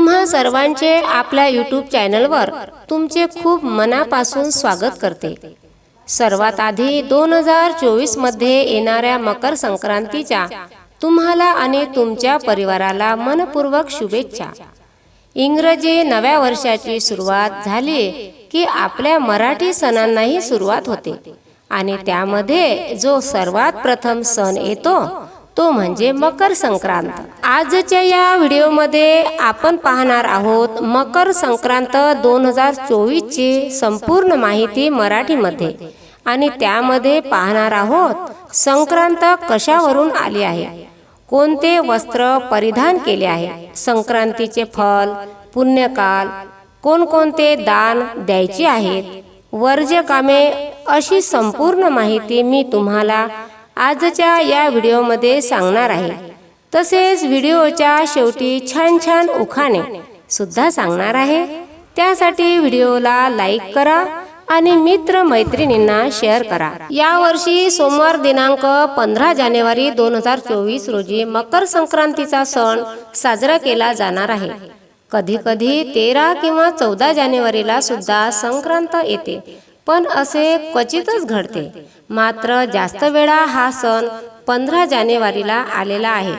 तुम्हा सर्वांचे आपल्या यूट्यूब चॅनलवर तुमचे खूप मनापासून स्वागत करते. सर्वात आधी दोन हजार चोवीसमध्ये येणाऱ्या मकर संक्रांतीच्या तुम्हाला आणि तुमच्या परिवाराला मनपूर्वक शुभेच्छा. इंग्रजी नव्या वर्षाची सुरुवात झाली की आपल्या मराठी सणांनाही सुरुवात होते आणि त्यामध्ये जो सर्वात प्रथम सण येतो तो म्हणजे मकर संक्रांत. आजच्या या व्हिडिओमध्ये आपण पाहणार आहोत मकर संक्रांत दोन हजार चोवीसची संपूर्ण माहिती मराठीमध्ये. आणि त्यामध्ये पाहणार आहोत संक्रांत कशावरून आली आहे? कोणते वस्त्र परिधान केले आहे? संक्रांतीचे फल पुण्यकाल कोणकोणते दान द्यायचे आहेत? वर्ज्य कामे अशी संपूर्ण माहिती मी तुम्हाला आजच्या या व्हिडिओमध्ये सांगणार आहे. तसेच व्हिडिओच्या शेवटी छान छान उखाणे सुद्धा सांगणार आहे. त्यासाठी व्हिडिओला लाईक करा आणि मित्र मैत्रिणींना शेअर करा. यावर्षी सोमवार दिनांक पंधरा जानेवारी दोन हजार चोवीस रोजी मकर संक्रांतीचा सण साजरा केला जाणार आहे. कधी कधी तेरा किंवा चौदा जानेवारीला सुद्धा संक्रांत येते. पण असे क्वचितच घडते. मात्र जास्त वेळा हा सण पंधरा जानेवारीला आलेला आहे.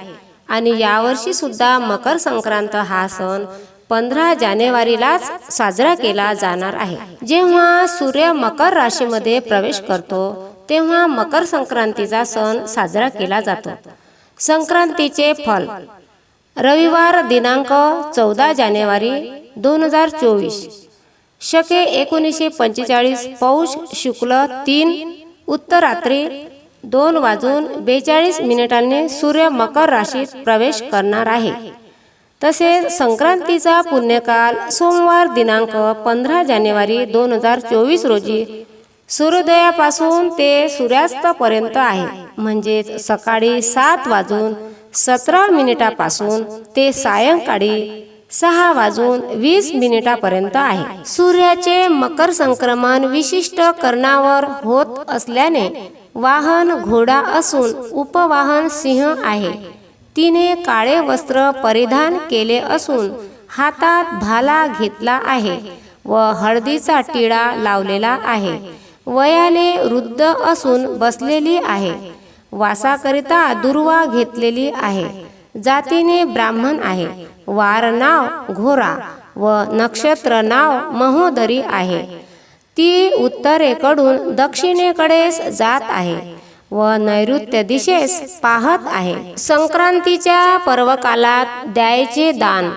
आणि यावर्षी सुद्धा मकर संक्रांत हा सण पंधरा जानेवारीलाच साजरा केला जाणार आहे. जेव्हा सूर्य मकर राशीमध्ये प्रवेश करतो तेव्हा मकर संक्रांतीचा सण साजरा केला जातो. संक्रांतीचे फल. रविवार दिनांक चौदा जानेवारी दोन हजार चोवीस. शके एकोणीसशे पंचेचाळीस पौष शुक्ल तीन उत्तरात्री दोन वाजून बेचाळीस मिनिटांनी सूर्य मकर राशीत प्रवेश करणार आहे. तसेच संक्रांतीचा पुण्यकाल सोमवार दिनांक पंधरा जानेवारी दोन हजार चोवीस रोजी सूर्योदयापासून ते सूर्यास्तापर्यंत आहे. म्हणजेच सकाळी सात वाजून सतरा मिनिटापासून ते सायंकाळी सहा वाजून वीस मिनिटापर्यंत आहे. सूर्याचे मकर संक्रमण विशिष्ट कर्णावर होत असल्याने वाहन घोडा असून उपवाहन सिंह आहे. तिने काळे वस्त्र परिधान केले असून हातात भाला घेतला आहे व हळदीचा टिळा लावलेला आहे. वयाने वृद्ध असून बसलेली आहे. वासाकरिता दुर्वा घेतलेली आहे. जातीने ब्राह्मण आहे. वार नाव घोरा व नक्षत्र नाव महोदरी आहे. ती उत्तरेकडून दक्षिणेकडेच जात आहे व नैऋत्य दिशेस पाहत आहे. संक्रांतीच्या पर्वकालात द्यायचे दान.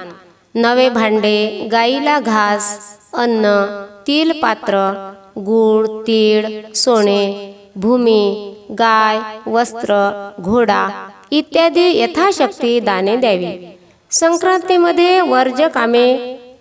नवे भांडे गाईला घास अन्न तिल पात्र गूळ तीळ सोने भूमी गाय वस्त्र घोडा इत्यादी यथाशक्ती दाने द्यावी. संक्रांतीमध्ये वर्ज कामे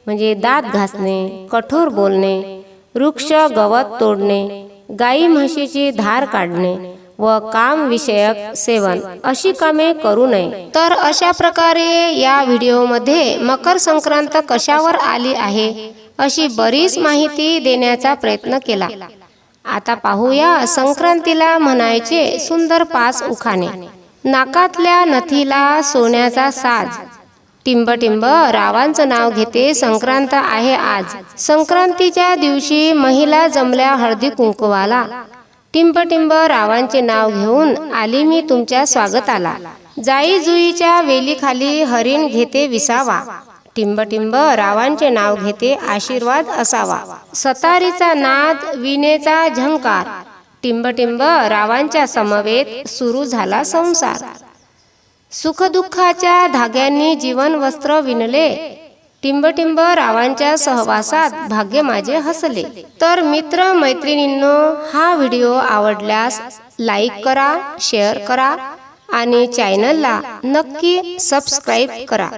म्हणजे दात घासणे कठोर बोलणे वृक्ष गवत तोडणे गाई म्हशीची धार काढणे व काम विषयक सेवन अशी कामे करू नये. तर अशा प्रकारे या व्हिडिओमध्ये मकर संक्रांत कशावर आली आहे अशी बरीच माहिती देण्याचा प्रयत्न केला. आता पाहूया संक्रांतीला म्हणायचे सुंदर पाच उखाणे. नाकातल्या नथीला सोन्याचा साज. टिंब टिंब रावांचं नाव घेते संक्रांत आहे आज. संक्रांतीच्या दिवशी महिला जमल्या हळदी कुंकवाला. टिंब टिंब रावांचे नाव घेऊन आली मी तुमच्या स्वागताला. जाई जुईच्या वेलीखाली हरिण घेते विसावा टिंब टिंब रावांचे नाव घेते आशीर्वाद असावा. सतारीचा नाद विनेचा झंकार. टिंबटिंब रावांच्या समवेत सुरू झाला संसार. सुखदुःखाच्या धाग्यांनी जीवन वस्त्र विणले. टिंबटिंब रावांच्या सहवासात भाग्य माझे हसले. तर मित्र मैत्रिणींनो हा व्हिडिओ आवडल्यास लाईक करा शेअर करा आणि चॅनलला नक्की सबस्क्राईब करा.